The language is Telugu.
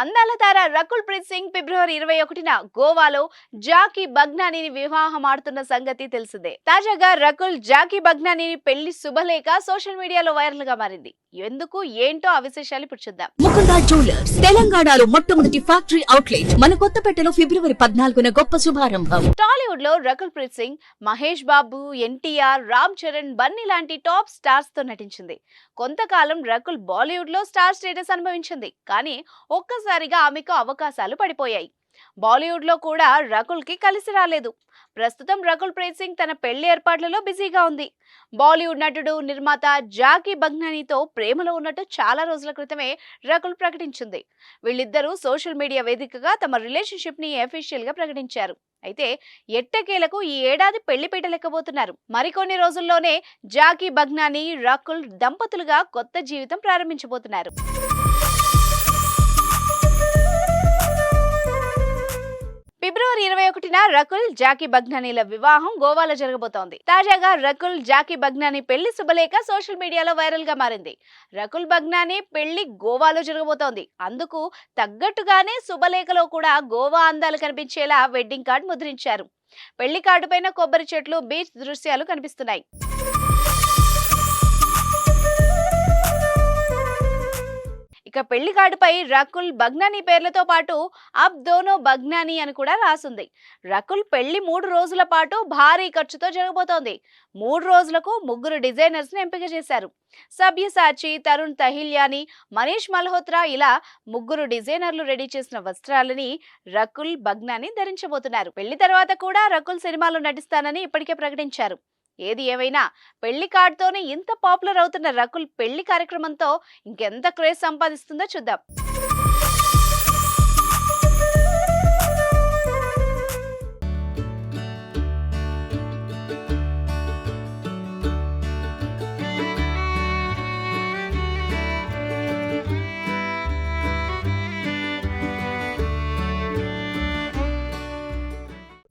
అందాల తార రకుల్ ప్రీత్ సింగ్ ఫిబ్రవరి ఇరవై ఒకటిన గోవాలో జాకీ బగ్నానీని వివాహం ఆడుతున్న సంగతి తెలిసిందే. తాజాగా రకుల్ జాకీ బగ్నానీని పెళ్ళి శుభలేఖ సోషల్ మీడియాలో వైరల్గా మారింది. ఎందుకు ఏంటో ఆ విశేషాలు ఇప్పుడు చూద్దాం. ముకుందా జ్యువెలర్స్ తెలంగాణలో మొట్టమొదటి ఫ్యాక్టరీ అవుట్లెట్ మన కొత్తపేటలో ఫిబ్రవరి పద్నాలుగున గొప్ప శుభారంభం. టాలీవుడ్లో రకుల్ ప్రీత్ సింగ్ మహేష్ బాబు ఎన్టీఆర్ రామ్ చరణ్ బన్నీ లాంటి టాప్ స్టార్స్తో నటించింది. కొంతకాలం రకుల్ బాలీవుడ్లో స్టార్ స్టేటస్ అనుభవించింది. కానీ ఒక్కసారిగా ఆమెకు అవకాశాలు పడిపోయాయి. బాలీవుడ్లో కూడా రకుల్కి కలిసి రాలేదు. ప్రస్తుతం రకుల్ ప్రీత్ సింగ్ తన పెళ్ళి ఏర్పాట్లలో బిజీగా ఉంది. బాలీవుడ్ నటుడు నిర్మాత జాకీ బగ్నానీతో ప్రేమలో ఉన్నట్టు చాలా రోజుల క్రితమే రకుల్ ప్రకటించింది. వీళ్ళిద్దరూ సోషల్ మీడియా వేదికగా తమ రిలేషన్షిప్ని అఫీషియల్గా ప్రకటించారు. అయితే ఎట్టకేలకు ఈ ఏడాది పెళ్ళి పీటలెక్కబోతున్నారు మరికొన్ని రోజుల్లోనే జాకీ బగ్నానీ రకుల్ దంపతులుగా కొత్త జీవితం ప్రారంభించబోతున్నారు. రకుల్ జాకీ బగ్నానీల వివాహం గోవాలో జరగబోతోంది. తాజాగా రకుల్ జాకీ బగ్నానీ పెళ్ళి శుభలేఖ సోషల్ మీడియాలో వైరల్గా మారింది. రకుల్ బగ్నానీ పెళ్ళి గోవాలో జరగబోతోంది. అందుకు తగ్గట్టుగానే శుభలేఖలో కూడా గోవా అందాలు కనిపించేలా వెడ్డింగ్ కార్డ్ ముద్రించారు. పెళ్ళి కార్డు పైన కొబ్బరి చెట్లు బీచ్ దృశ్యాలు కనిపిస్తున్నాయి. ఇక పెళ్ళి కార్డుపై రకుల్ బగ్నానీ పేర్లతో పాటు అబ్ దోనో బగ్నానీ అని కూడా రాసింది. రకుల్ పెళ్ళి మూడు రోజుల పాటు భారీ ఖర్చుతో జరగబోతోంది. మూడు రోజులకు ముగ్గురు డిజైనర్స్ని ఎంపిక చేశారు. సభ్యసాచి తరుణ్ తహిల్యాని మనీష్ మల్హోత్రా ఇలా ముగ్గురు డిజైనర్లు రెడీ చేసిన వస్త్రాలని రకుల్ బగ్నాని ధరించబోతున్నారు. పెళ్ళి తర్వాత కూడా రకుల్ సినిమాలో నటిస్తానని ఇప్పటికే ప్రకటించారు. ఏది ఏమైనా పెళ్ళి కార్డ్తోనే ఇంత పాపులర్ అవుతున్న రకుల్ పెళ్ళి కార్యక్రమంతో ఇంకెంత క్రేజ్ సంపాదిస్తుందో చూద్దాం.